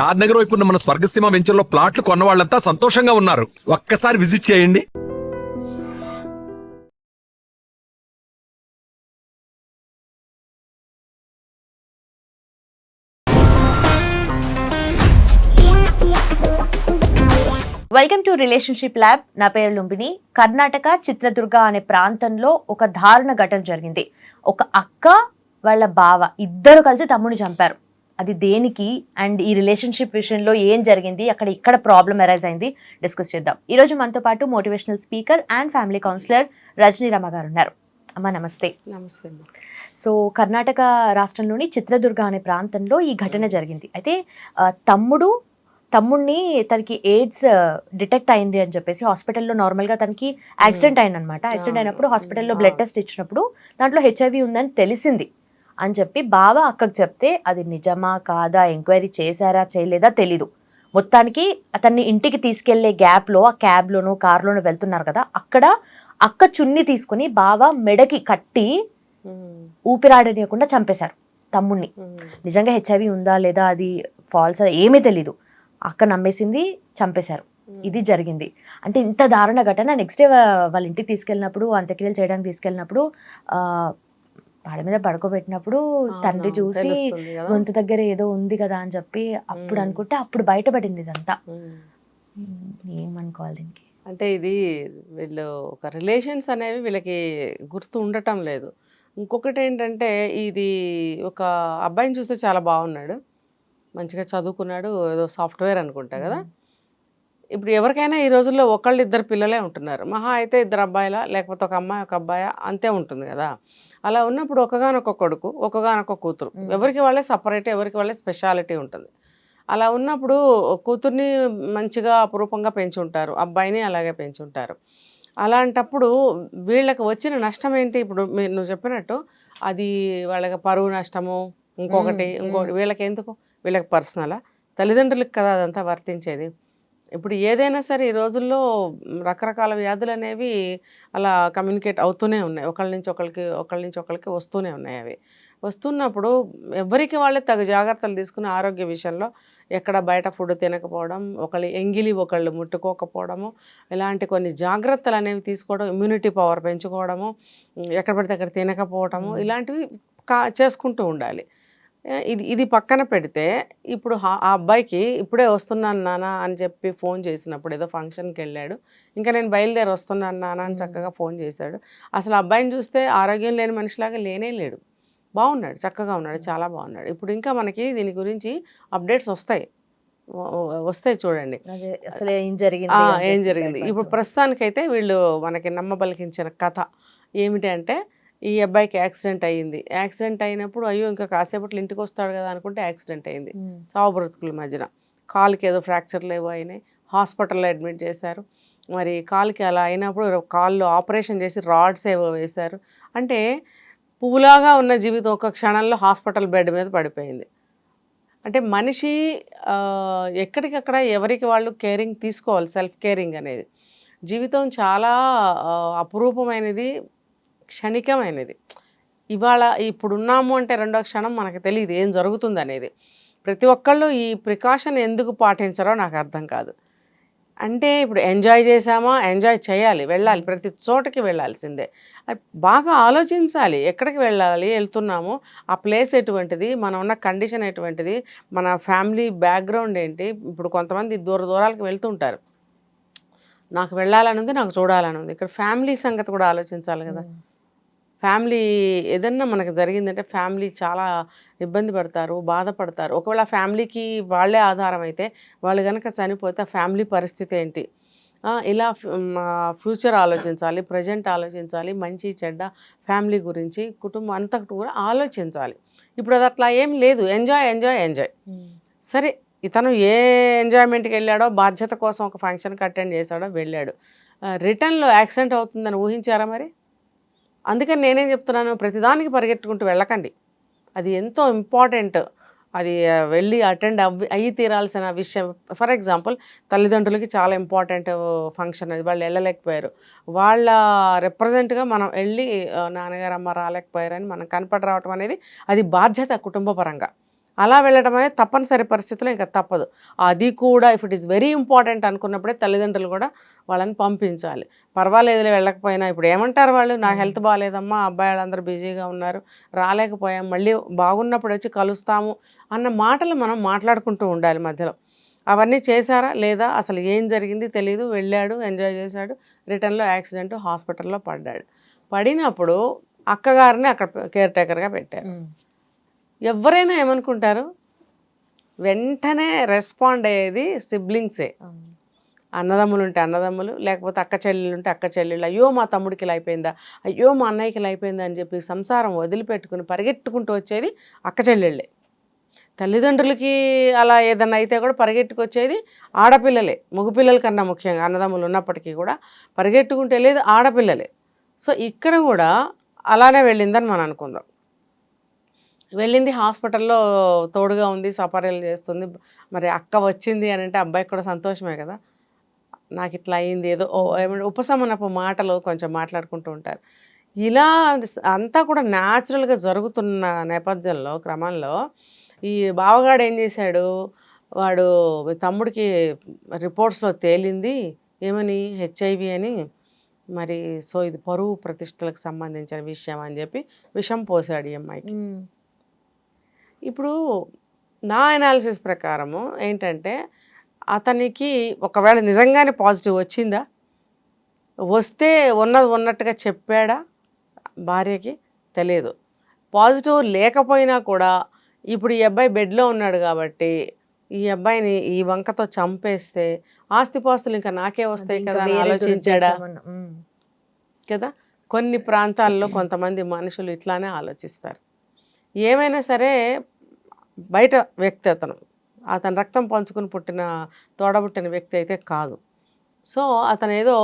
షాద్ నగర్ వైపు ఉన్న మన స్వర్గసీమ వెంచర్లో ప్లాట్లు కొన్న వాళ్ళంతా సంతోషంగా ఉన్నారు. ఒక్కసారి విజిట్ చేయండి. వెల్కమ్ టు రిలేషన్షిప్ ల్యాబ్ నా పేరు లుంబిని. కర్ణాటక చిత్రదుర్గ అనే ప్రాంతంలో ఒక దారుణ ఘటన జరిగింది. ఒక అక్క వాళ్ళ బావ ఇద్దరు కలిసి తమ్ముడిని చంపారు. అది దేనికి అండ్ ఈ రిలేషన్షిప్ విషయంలో ఏం జరిగింది అక్కడ ఇక్కడ ప్రాబ్లం అరైజ్ అయింది డిస్కస్ చేద్దాం. ఈ రోజు మనతో పాటు motivational speaker and family counsellor Rajani Rama గారు ఉన్నారు. అమ్మ నమస్తే. నమస్తే అమ్మా. సో కర్ణాటక రాష్ట్రంలోని చిత్రదుర్గ అనే ప్రాంతంలో ఈ ఘటన జరిగింది. అయితే తమ్ముడు తమ్ముడిని తనకి ఎయిడ్స్ డిటెక్ట్ అయింది అని చెప్పేసి హాస్పిటల్లో నార్మల్గా తనకి యాక్సిడెంట్ అయిందనమాట యాక్సిడెంట్ అయినప్పుడు హాస్పిటల్లో. బ్లడ్ టెస్ట్ ఇచ్చినప్పుడు దాంట్లో హెచ్ఐవి ఉందని తెలిసింది. అని చెప్పి బావ అక్కకు చెప్తే అది నిజమా కాదా? ఎంక్వైరీ చేశారా? చేయలేదా? తెలీదు. మొత్తానికి అతన్ని ఇంటికి తీసుకెళ్ళే గ్యాప్లో ఆ క్యాబ్లోనో కార్లోనో వెళ్తున్నారు కదా అక్కడ అక్క చున్ని తీసుకుని బావ మెడకి కట్టి ఊపిరాడనీయకుండా చంపేశారు తమ్ముణ్ణి. నిజంగా హెచ్ఐవి ఉందా లేదా? అది ఫాల్స్? ఏమీ తెలీదు. అక్క నమ్మేసింది చంపేశారు. ఇది జరిగింది. అంటే ఇంత దారుణ ఘటన నెక్స్ట్ డే వాళ్ళ ఇంటికి తీసుకెళ్ళినప్పుడు అంత్యక్రియలు చేయడానికి తీసుకెళ్ళినప్పుడు పాడ మీద పడుకోబెట్టినప్పుడు తండ్రి చూసి. గొంతు దగ్గర ఏదో ఉంది కదా అని చెప్పి అప్పుడు. అనుకుంటే అప్పుడు బయటపడింది ఇదంతా. ఏమనుకోవాలి దీనికి? అంటే ఇది వీళ్ళు ఒక రిలేషన్స్ అనేవి వీళ్ళకి గుర్తు ఉండటం లేదు. ఇంకొకటి ఏంటంటే ఇది ఒక అబ్బాయిని చూస్తే చాలా బాగున్నాడు. మంచిగా చదువుకున్నాడు ఏదో సాఫ్ట్వేర్ అనుకుంటా కదా. ఇప్పుడు ఎవరికైనా ఈ రోజుల్లో ఒకళ్ళు ఇద్దరు పిల్లలే ఉంటున్నారు. మహా అయితే ఇద్దరు అబ్బాయిల లేకపోతే ఒక అమ్మాయి ఒక అబ్బాయి అంతే ఉంటుంది కదా. అలా ఉన్నప్పుడు ఒకగానొక కొడుకు ఒకగానొక కూతురు. ఎవరికి వాళ్ళే సపరేట్ ఎవరికి వాళ్ళే స్పెషాలిటీ ఉంటుంది. అలా ఉన్నప్పుడు కూతుర్ని మంచిగా అపురూపంగా పెంచుంటారు. అబ్బాయిని అలాగే పెంచుంటారు. అలాంటప్పుడు వీళ్ళకి వచ్చిన నష్టం ఏంటి? ఇప్పుడు మీరు నువ్వు చెప్పినట్టు అది వాళ్ళకి పరువు నష్టము ఇంకొకటి ఇంకొకటి వీళ్ళకి ఎందుకు వీళ్ళకి పర్సనలా తల్లిదండ్రులకు కదా అదంతా వర్తించేది? ఇప్పుడు ఏదైనా సరే ఈ రోజుల్లో రకరకాల వ్యాధులు అనేవి అలా కమ్యూనికేట్ అవుతూనే ఉన్నాయి. ఒకళ్ళ నుంచి ఒకళ్ళకి ఒకళ్ళ నుంచి ఒకళ్ళకి వస్తూనే ఉన్నాయి అవి. వస్తున్నప్పుడు ఎవరికి వాళ్ళే తగు జాగ్రత్తలు తీసుకుని ఆరోగ్య విషయంలో ఎక్కడ బయట ఫుడ్ తినకపోవడం ఒకళ్ళు ఎంగిలి ఒకళ్ళు ముట్టుకోకపోవడము ఇలాంటి కొన్ని జాగ్రత్తలు అనేవి తీసుకోవడం ఇమ్యూనిటీ పవర్ పెంచుకోవడము ఎక్కడ పడితే అక్కడ తినకపోవడము. ఇలాంటివి కా చేసుకుంటూ ఉండాలి. ఇది ఇది పక్కన పెడితే ఇప్పుడు ఆ అబ్బాయికి ఇప్పుడే వస్తున్నాను నాన్న అని చెప్పి ఫోన్ చేసినప్పుడు ఏదో ఫంక్షన్కి వెళ్ళాడు. ఇంకా నేను బయలుదేరి వస్తున్నాను నాన్న అని. చక్కగా ఫోన్ చేశాడు. అసలు అబ్బాయిని చూస్తే ఆరోగ్యం లేని మనిషిలాగా లేనే లేడు. బాగున్నాడు చక్కగా ఉన్నాడు చాలా బాగున్నాడు. ఇప్పుడు ఇంకా మనకి దీని గురించి అప్డేట్స్ వస్తాయి. వస్తాయి చూడండి. అసలు ఏం జరిగింది ఏం జరిగింది. ఇప్పుడు. ప్రస్తుతానికైతే వీళ్ళు మనకి నమ్మబలికించిన కథ ఏమిటి అంటే ఈ అబ్బాయికి యాక్సిడెంట్ అయ్యింది. యాక్సిడెంట్ అయినప్పుడు అయ్యో ఇంకా కాసేపట్లో ఇంటికి వస్తాడు కదా అనుకుంటే యాక్సిడెంట్ అయింది. చావు బ్రతుకుల మధ్యన. కాలుకి ఏదో ఫ్రాక్చర్లు ఏవో అయినాయి. హాస్పిటల్లో అడ్మిట్ చేశారు. మరి కాలుకి అలా అయినప్పుడు కాళ్ళు ఆపరేషన్ చేసి రాడ్స్ ఏవో వేశారు. అంటే పువ్వులాగా ఉన్న జీవితం ఒక క్షణంలో హాస్పిటల్ బెడ్ మీద పడిపోయింది. అంటే మనిషి ఎక్కడికక్కడ ఎవరికి వాళ్ళు కేరింగ్ తీసుకోవాలి. సెల్ఫ్ కేరింగ్ అనేది. జీవితం చాలా అపురూపమైనది. క్షణికమైనది. ఇవాళ ఇప్పుడున్నాము అంటే రెండో క్షణం మనకు తెలియదు ఏం జరుగుతుంది అనేది ప్రతి ఒక్కళ్ళు ఈ ప్రికాషన్ ఎందుకు పాటించరో నాకు అర్థం కాదు. అంటే ఇప్పుడు ఎంజాయ్ చేసామా ఎంజాయ్ చేయాలి వెళ్ళాలి ప్రతి చోటకి వెళ్ళాల్సిందే. అది బాగా ఆలోచించాలి ఎక్కడికి వెళ్ళాలి వెళ్తున్నాము ఆ ప్లేస్ ఎటువంటిది మనం ఉన్న కండిషన్ ఎటువంటిది మన ఫ్యామిలీ బ్యాక్గ్రౌండ్ ఏంటి ఇప్పుడు కొంతమంది దూర దూరాలకు వెళ్తుంటారు. నాకు వెళ్ళాలని ఉంది నాకు చూడాలని ఉంది ఇక్కడ ఫ్యామిలీ సంగతి కూడా ఆలోచించాలి కదా. ఫ్యామిలీ ఏదన్నా మనకు జరిగిందంటే ఫ్యామిలీ చాలా ఇబ్బంది పడతారు బాధపడతారు. ఒకవేళ ఫ్యామిలీకి వాళ్ళే ఆధారం అయితే వాళ్ళు కనుక చనిపోతే ఆ ఫ్యామిలీ పరిస్థితి ఏంటి? ఇలా ఫ్యూచర్ ఆలోచించాలి ప్రజెంట్ ఆలోచించాలి మంచి చెడ్డ ఫ్యామిలీ గురించి కుటుంబం అంతా కూడా ఆలోచించాలి. ఇప్పుడు అది అట్లా ఏం లేదు. Enjoy enjoy enjoy. సరే ఇతను ఏ ఎంజాయ్మెంట్కి వెళ్ళాడో బాధ్యత కోసం ఒక ఫంక్షన్కి అటెండ్ చేశాడో వెళ్ళాడు. రిటర్న్లో యాక్సిడెంట్ అవుతుందని ఊహించారా మరి? అందుకని నేనేం చెప్తున్నాను ప్రతిదానికి పరిగెట్టుకుంటూ వెళ్ళకండి. అది ఎంతో ఇంపార్టెంట్. అది వెళ్ళి అటెండ్ అవ్వి అయ్యి తీరాల్సిన విషయం. ఫర్ ఎగ్జాంపుల్ తల్లిదండ్రులకి చాలా ఇంపార్టెంట్ ఫంక్షన్ అది. వాళ్ళు వెళ్ళలేకపోయారు. వాళ్ళ రిప్రజెంట్గా మనం వెళ్ళి నాన్నగారు అమ్మ రాలేకపోయారని మనం కనపడి రావటం అనేది అది బాధ్యత కుటుంబ పరంగా అలా వెళ్ళడం అనేది తప్పనిసరి పరిస్థితుల్లో ఇంకా తప్పదు. అది కూడా if it is very important అనుకున్నప్పుడే తల్లిదండ్రులు కూడా వాళ్ళని పంపించాలి. పర్వాలేదులే వెళ్ళకపోయినా. ఇప్పుడు ఏమంటారు వాళ్ళు? నా హెల్త్ బాగాలేదమ్మా అబ్బాయి వాళ్ళందరూ బిజీగా ఉన్నారు రాలేకపోయాం మళ్ళీ బాగున్నప్పుడు వచ్చి కలుస్తాము అన్న మాటలు మనం మాట్లాడుకుంటూ ఉండాలి మధ్యలో. అవన్నీ చేశారా? లేదా? అసలు ఏం జరిగింది తెలియదు వెళ్ళాడు ఎంజాయ్ చేశాడు రిటర్న్లో యాక్సిడెంట్ హాస్పిటల్లో పడ్డాడు. పడినప్పుడు అక్కగారిని అక్కడ కేర్ టేకర్గా పెట్టారు. ఎవరైనా ఏమనుకుంటారు? వెంటనే రెస్పాండ్ అయ్యేది సిబ్లింగ్సే అన్నదమ్ములు ఉంటే అన్నదమ్ములు లేకపోతే అక్క చెల్లెలు ఉంటే అక్క చెల్లెళ్ళు అయ్యో మా తమ్ముడికి ఇలా అయిపోయిందా అయ్యో మా అన్నయ్యకి ఇలా అయిపోయిందా అని చెప్పి సంసారం వదిలిపెట్టుకుని పరిగెట్టుకుంటూ వచ్చేది అక్క చెల్లెళ్ళే. తల్లిదండ్రులకి అలా ఏదన్నా అయితే కూడా పరిగెట్టుకొచ్చేది ఆడపిల్లలే. మగపిల్లల కన్నా ముఖ్యంగా అన్నదమ్ములు ఉన్నప్పటికీ కూడా పరిగెట్టుకుంటే లేదు ఆడపిల్లలే. సో ఇక్కడ కూడా అలానే వెళ్ళిందని మనం అనుకుందాం. వెళ్ళింది హాస్పిటల్లో తోడుగా ఉంది సపర్యలు చేస్తుంది. మరి అక్క వచ్చింది అని అంటే అబ్బాయికి కూడా సంతోషమే కదా. నాకు ఇట్లా అయింది ఏదో ఓ ఏమంటే ఉపశమనపు మాటలు కొంచెం మాట్లాడుకుంటూ ఉంటారు. ఇలా అంతా కూడా న్యాచురల్గా జరుగుతున్న నేపథ్యంలో క్రమంలో ఈ బావగాడు ఏం చేశాడు? వాడు తమ్ముడికి రిపోర్ట్స్లో తేలింది ఏమని? హెచ్ఐవి అని. మరి సో ఇది పరువు ప్రతిష్టలకు సంబంధించిన విషయం అని చెప్పి విషం పోసాడు ఈ అమ్మాయికి. ఇప్పుడు నా అనాలిసిస్ ప్రకారము ఏంటంటే అతనికి ఒకవేళ నిజంగానే పాజిటివ్ వచ్చిందా? వస్తే ఉన్నది ఉన్నట్టుగా చెప్పాడా భార్యకి? తెలియదు. పాజిటివ్ లేకపోయినా కూడా ఇప్పుడు ఈ అబ్బాయి బెడ్లో ఉన్నాడు కాబట్టి ఈ అబ్బాయిని ఈ వంకతో చంపేస్తే ఆస్తిపాస్తులు ఇంకా నాకే వస్తాయి కదా ఆలోచించాడా. కదా? కొన్ని ప్రాంతాల్లో కొంతమంది మనుషులు ఇట్లానే ఆలోచిస్తారు. ఏమైనా సరే బయట వ్యక్తి అతను అతను రక్తం పంచుకుని పుట్టిన తోడబుట్టిన వ్యక్తి అయితే కాదు. సో అతను ఏదో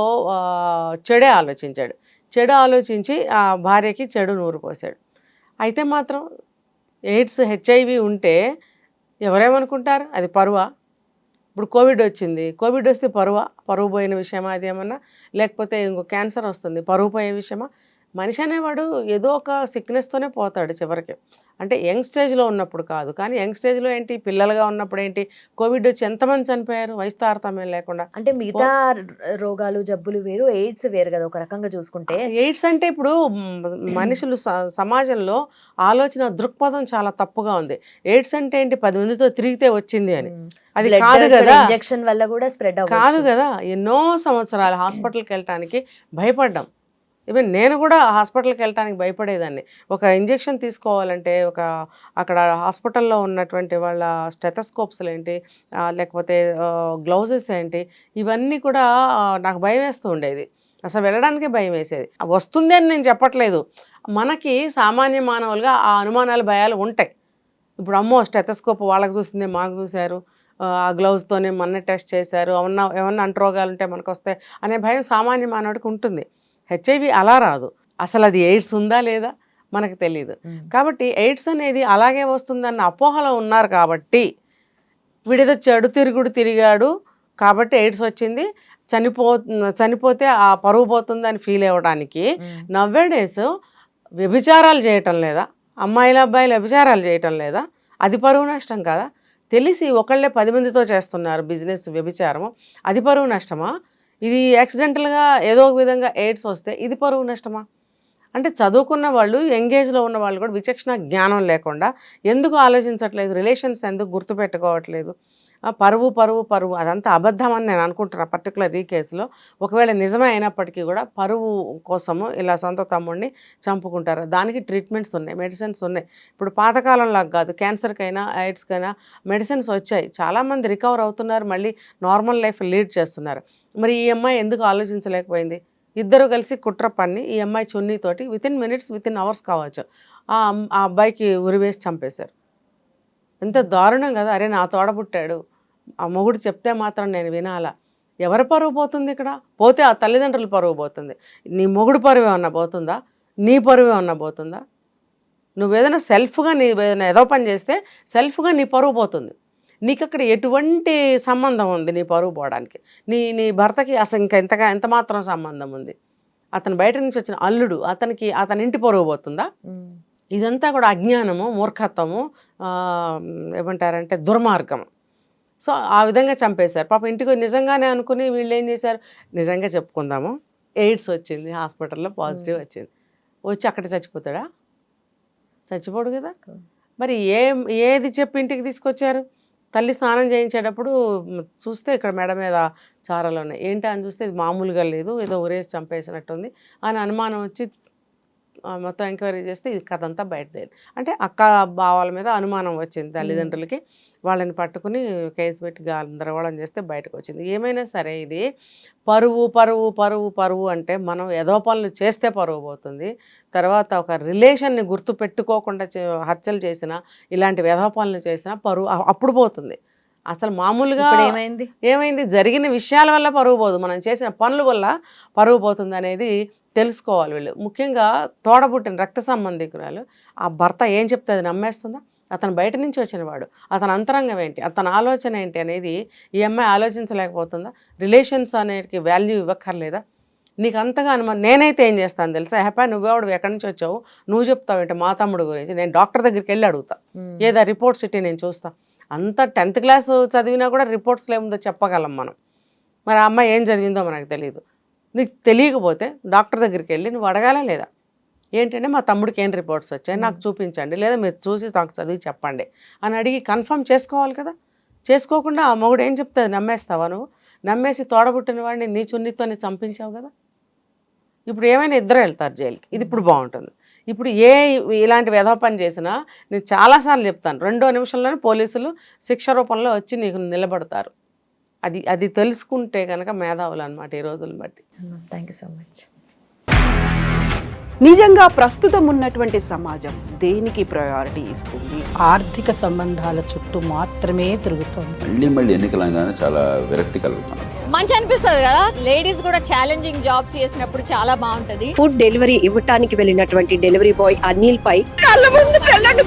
చెడే ఆలోచించాడు. చెడు ఆలోచించి ఆ భార్యకి చెడు నూరు పోసాడు అయితే మాత్రం ఎయిడ్స్ హెచ్ఐవి ఉంటే ఎవరేమనుకుంటారు? అది పరువా? ఇప్పుడు కోవిడ్ వచ్చింది. కోవిడ్ వస్తే పరువ? పరువు పోయిన విషయమా అది ఏమన్నా? లేకపోతే ఇంకో క్యాన్సర్ వస్తుంది. పరువు పోయే విషయమా? మనిషి అనేవాడు ఏదో ఒక సిక్నెస్తోనే పోతాడు చివరికి. అంటే యంగ్ స్టేజ్లో ఉన్నప్పుడు కాదు కానీ యంగ్ స్టేజ్లో ఏంటి పిల్లలుగా ఉన్నప్పుడు ఏంటి కోవిడ్ వచ్చి ఎంతమంది చనిపోయారు వయసు తారతమ్యం లేకుండా. అంటే మిగతా రోగాలు జబ్బులు వేరు ఎయిడ్స్ వేరు కదా ఒక రకంగా చూసుకుంటే. ఎయిడ్స్ అంటే ఇప్పుడు మనుషులు సమాజంలో ఆలోచన దృక్పథం చాలా తప్పుగా ఉంది. ఎయిడ్స్ అంటే ఏంటి పది మందితో తిరిగితే వచ్చింది అని. అది కాదు కదా. ఇంజెక్షన్ వల్ల కూడా స్ప్రెడ్ కాదు కదా. ఎన్నో సంవత్సరాలు హాస్పిటల్కి వెళ్ళటానికి భయపడ్డాం. ఈవెన్ నేను కూడా హాస్పిటల్కి వెళ్ళటానికి భయపడేదాన్ని. ఒక ఇంజెక్షన్ తీసుకోవాలంటే ఒక అక్కడ హాస్పిటల్లో ఉన్నటువంటి వాళ్ళ స్టెథస్కోప్స్లు ఏంటి లేకపోతే గ్లౌజెస్ ఏంటి ఇవన్నీ కూడా నాకు భయం వేస్తూ ఉండేది. అసలు వెళ్ళడానికే భయం వేసేది. వస్తుంది అని నేను చెప్పట్లేదు. మనకి సామాన్య మానవులుగా ఆ అనుమానాలు భయాలు ఉంటాయి. ఇప్పుడు అమ్మో స్టెథస్కోప్ వాళ్ళకి చూసిందే మాకు చూశారు. ఆ గ్లౌజ్తోనే మన టెస్ట్ చేశారు. ఏమన్నా ఏమన్నా అంటురోగాలు ఉంటే మనకు వస్తాయి అనే భయం సామాన్య మానవుడికి ఉంటుంది. హెచ్ఐవి అలా రాదు. అసలు అది ఎయిడ్స్ ఉందా లేదా? మనకు తెలియదు కాబట్టి ఎయిడ్స్ అనేది అలాగే వస్తుందన్న అపోహలో ఉన్నారు కాబట్టి వీడేదో చెడు తిరుగుడు తిరిగాడు కాబట్టి ఎయిడ్స్ వచ్చింది. చనిపో చనిపోతే ఆ పరువు పోతుందని ఫీల్ అవ్వడానికి నవ్వే డేస్ వ్యభిచారాలు చేయటం లేదా? అమ్మాయిల అబ్బాయిలు వ్యభిచారాలు చేయటం లేదా? అది పరువు నష్టం కదా. తెలిసి ఒకళ్ళే పది మందితో చేస్తున్నారు బిజినెస్ వ్యభిచారము. అది పరువు నష్టమా? ఇది యాక్సిడెంటల్గా ఏదో ఒక విధంగా ఎయిడ్స్ వస్తే ఇది పరువు నష్టమా? అంటే చదువుకున్న వాళ్ళు ఎంగేజ్లో ఉన్న వాళ్ళు కూడా విచక్షణ జ్ఞానం లేకుండా ఎందుకు ఆలోచించట్లేదు? రిలేషన్స్ ఎందుకు గుర్తుపెట్టుకోవట్లేదు? పరువు పరువు పరువు అదంతా అబద్ధం అని నేను అనుకుంటున్నా పర్టికులర్ ఈ కేసులో. ఒకవేళ నిజమే అయినప్పటికీ కూడా పరువు కోసము ఇలా సొంత తమ్ముడిని చంపుకుంటారు. దానికి ట్రీట్మెంట్స్ ఉన్నాయి మెడిసిన్స్ ఉన్నాయి. ఇప్పుడు పాతకాలంలాగా కాదు క్యాన్సర్కైనా ఎయిడ్స్కైనా మెడిసిన్స్ వచ్చాయి. చాలామంది రికవర్ అవుతున్నారు మళ్ళీ నార్మల్ లైఫ్ లీడ్ చేస్తున్నారు. మరి ఈ అమ్మాయి ఎందుకు ఆలోచించలేకపోయింది? ఇద్దరు కలిసి కుట్ర పన్ని ఈ అమ్మాయి చున్నీతోటి వితిన్ మినిట్స్ వితిన్ అవర్స్ కావచ్చు. ఆ ఆ అబ్బాయికి ఉరివేసి చంపేశారు. ఎంత దారుణం కదా. అరే నా తోడబుట్టాడు ఆ మొగుడు చెప్తే మాత్రం నేను వినాలా. ఎవరి పరువు పోతుంది ఇక్కడ? పోతే ఆ తల్లిదండ్రుల పరువు పోతుంది. నీ మొగుడు పరువు ఏమన్నా పోతుందా? నీ పరువు ఏమన్నా పోతుందా? నువ్వేదైనా సెల్ఫ్గా నీ ఏదైనా ఏదో పని చేస్తే సెల్ఫ్గా నీ పరువు పోతుంది. నీకు అక్కడ ఎటువంటి సంబంధం ఉంది నీ పరువు పోవడానికి? నీ నీ భర్తకి అసలు ఇంకా ఎంతగా ఎంత మాత్రం సంబంధం ఉంది? అతను బయట నుంచి వచ్చిన అల్లుడు అతనికి అతని ఇంటి పరువు పోతుందా? ఇదంతా కూడా అజ్ఞానము మూర్ఖత్వము ఏమంటారంటే దుర్మార్గం. సో ఆ విధంగా చంపేశారు. పాప ఇంటికి నిజంగానే అనుకుని వీళ్ళు ఏం చేశారు? నిజంగా చెప్పుకుందాము. ఎయిడ్స్ వచ్చింది హాస్పిటల్లో పాజిటివ్ వచ్చింది. వచ్చి అక్కడ చచ్చిపోతాడా? చచ్చిపోడు కదా. మరి ఏ ఏది చెప్పి ఇంటికి తీసుకొచ్చారు? తల్లి స్నానం చేయించేటప్పుడు చూస్తే ఇక్కడ మెడ మీద చారలు ఉన్నాయి. ఏంటి అని చూస్తే ఇది మామూలుగా లేదు ఏదో ఉరేసి చంపేసినట్టుంది అని అనుమానం వచ్చి మొత్తం ఎంక్వైరీ చేస్తే ఈ కథ అంతా బయటదేది అంటే అక్క బావాల మీద అనుమానం వచ్చింది తల్లిదండ్రులకి. వాళ్ళని పట్టుకుని కేసు పెట్టి గందరగోళం చేస్తే బయటకు వచ్చింది. ఏమైనా సరే ఇది పరువు పరువు పరువు పరువు అంటే మనం ఏదో పనులు చేస్తే పరువు పోతుంది. తర్వాత ఒక రిలేషన్ని గుర్తు పెట్టుకోకుండా హత్యలు చేసిన ఇలాంటి వ్యధ పనులు చేసినా పరువు అప్పుడు పోతుంది. అసలు మామూలుగా ఇప్పుడు ఏమైంది? ఏమైంది? జరిగిన విషయాల వల్ల పరువు పోదు. మనం చేసిన పనుల వల్ల పరువు పోతుంది అనేది తెలుసుకోవాలి వీళ్ళు. ముఖ్యంగా తోడబుట్టిన రక్త సంబంధికురాలు ఆ భర్త ఏం చెప్తే అది నమ్మేస్తుందా? అతను బయట నుంచి వచ్చిన వాడు. అతని అంతరంగం ఏంటి? అతని ఆలోచన ఏంటి అనేది ఈ అమ్మాయి ఆలోచించలేకపోతుందా? రిలేషన్స్ అనేది వాల్యూ ఇవ్వక్కర్లేదా? నీకు అంతగా అనుమానం నేనైతే ఏం చేస్తాను తెలుసా? హ్యాపీ నువ్వెవడు ఎక్కడి నుంచి వచ్చావు? నువ్వు చెప్తావు ఏంటి? మా తమ్ముడు గురించి. నేను డాక్టర్ దగ్గరికి వెళ్ళి అడుగుతా. ఏదా రిపోర్ట్స్ ఇట్టి నేను చూస్తా. అంత టెన్త్ క్లాస్ చదివినా కూడా రిపోర్ట్స్లో ఏముందో చెప్పగలం మనం. మరి ఆ అమ్మాయి ఏం చదివిందో మనకు తెలియదు నీకు తెలియకపోతే డాక్టర్ దగ్గరికి వెళ్ళి నువ్వు అడగాలా లేదా? ఏంటంటే మా తమ్ముడికి ఏం రిపోర్ట్స్ వచ్చాయి? నాకు చూపించండి లేదా మీరు చూసి నాకు చదివి చెప్పండి అని అడిగి కన్ఫర్మ్ చేసుకోవాలి కదా? చేసుకోకుండా ఆ మొగుడు ఏం చెప్తుంది నమ్మేస్తావా నువ్వు? నమ్మేసి తోడబుట్టిన వాడిని నీ చున్నితోని చంపించావు కదా? ఇప్పుడు ఏమైనా ఇద్దరు వెళ్తారు జైలుకి. ఇది ఇప్పుడు బాగుంటుంది. ఇప్పుడు ఏ ఇలాంటి వ్యధ పని చేసినా నేను చాలాసార్లు చెప్తాను. రెండో నిమిషంలోనే పోలీసులు శిక్ష రూపంలో వచ్చి నీకు నిలబడతారు. అది అది తెలుసుకుంటే కనుక మేధావులు అనమాట ఈ రోజులను బట్టి. థ్యాంక్ యూ సో మచ్ నిజంగా ప్రస్తుతం ఉన్నటువంటి సమాజం దేనికి ప్రయారిటీ ఇస్తుంది? ఆర్థిక సంబంధాల చుట్టూ మాత్రమే తిరుగుతోంది. మళ్ళీ మళ్ళీ ఎన్నికలంగానే చాలా విరక్తి కలుగుతాం మంచి అనిపిస్తుంది కదా? లేడీస్ కూడా ఛాలెంజింగ్ జాబ్స్ చేసినప్పుడు చాలా బాగుంటది. ఫుడ్ డెలివరీ ఇవ్వటానికి వెళ్ళినటువంటి డెలివరీ బాయ్ అనిల్ పై కళ్ళ ముందు పెళ్ళండి